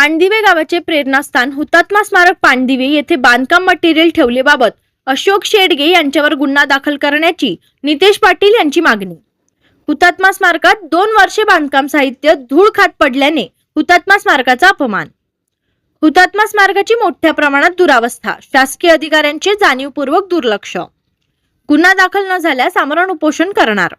पाणदिवे गावाचे प्रेरणास्थान हुतात्मा स्मारक पाणदिवे येथे बांधकाम मटेरियल ठेवलेबाबत अशोक शेडगे यांच्यावर गुन्हा दाखल करण्याची नितेश पाटील यांची मागणी. हुतात्मा स्मारकात दोन वर्षे बांधकाम साहित्य धूळ खात पडल्याने हुतात्मा स्मारकाचा अपमान. हुतात्मा स्मारकाची मोठ्या प्रमाणात दुरावस्था शासकीय अधिकाऱ्यांचे जाणीवपूर्वक दुर्लक्ष. गुन्हा दाखल न झाल्यास आमरण उपोषण करणार.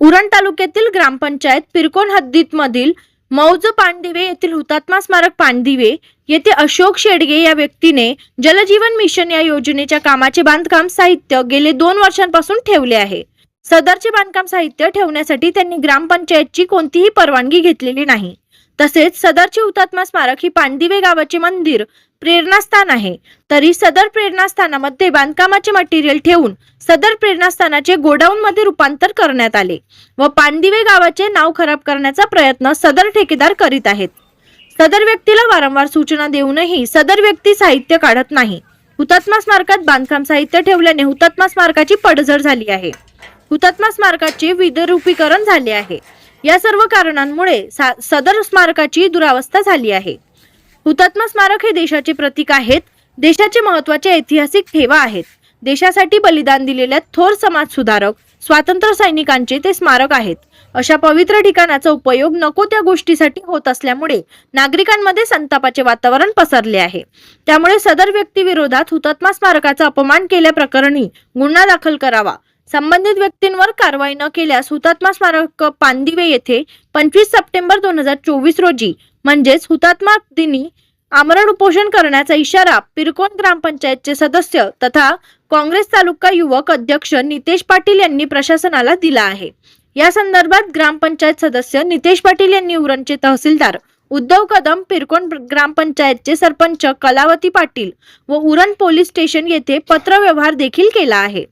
उरण तालुक्यातील ग्रामपंचायत पिरकोन हद्दीत मधील मौज पांडिवे येथील हुतात्मा स्मारक पांडिवे येथे अशोक शेडगे या व्यक्तीने जलजीवन मिशन या योजनेच्या कामाचे बांधकाम साहित्य गेले दोन वर्षांपासून ठेवले आहे. सदरचे बांधकाम साहित्य ठेवण्यासाठी त्यांनी ग्रामपंचायतची कोणतीही परवानगी घेतलेली नाही. तसेच सदरचे हुतात्मा स्मारक ही पाणदिवे गावाचे मंदिर प्रेरणास्थान आहे. तरी सदर प्रेरणास्थानामध्ये बांधकामाचे मटेरियल ठेवून सदर प्रेरणास्थानाचे गोडाऊन मध्ये रूपांतर करण्यात आले व पाणदिवे गावाचे नाव खराब करण्याचा प्रयत्न सदर ठेकेदार करीत आहेत. सदर व्यक्तीला वारंवार सूचना देऊनही सदर व्यक्ती साहित्य काढत नाही. हुतात्मा स्मारकात बांधकाम साहित्य ठेवल्याने हुतात्मा स्मारकाची पडझड झाली आहे. हुतात्मा स्मारकाचे विदरूपीकरण झाले आहे. या सर्व कारणांमुळे सा- सदर स्मारकाची दुरावस्था झाली आहे. हुतात्मा स्मारक हे देशाचे प्रतीक आहेत देशाचे महत्त्वाचे ऐतिहासिक ठेवा आहेत. देशासाठी बलिदान दिलेल्या थोर समाज सुधारक स्वातंत्र्य सैनिकांचे ते स्मारक आहेत. अशा पवित्र ठिकाणाचा उपयोग नको त्या गोष्टीसाठी होत असल्यामुळे नागरिकांमध्ये संतापाचे वातावरण पसरले आहे. त्यामुळे सदर व्यक्तीविरोधात हुतात्मा स्मारकाचा अपमान केल्याप्रकरणी गुन्हा दाखल करावा. संबंधित व्यक्तींवर कारवाई न केल्यास हुतात्मा स्मारक पांदिवे येथे पंचवीस सप्टेंबर दोन हजार चोवीस रोजी म्हणजेच हुतात्मा दिनी आमरण उपोषण करण्याचा इशारा पिरकोन ग्रामपंचायतचे सदस्य तथा काँग्रेस तालुका युवक अध्यक्ष नितेश पाटील यांनी प्रशासनाला दिला आहे. या संदर्भात ग्रामपंचायत सदस्य नितेश पाटील यांनी उरणचे तहसीलदार उद्धव कदम पिरकोन ग्रामपंचायतचे सरपंच कलावती पाटील व उरण पोलीस स्टेशन येथे पत्रव्यवहार देखील केला आहे.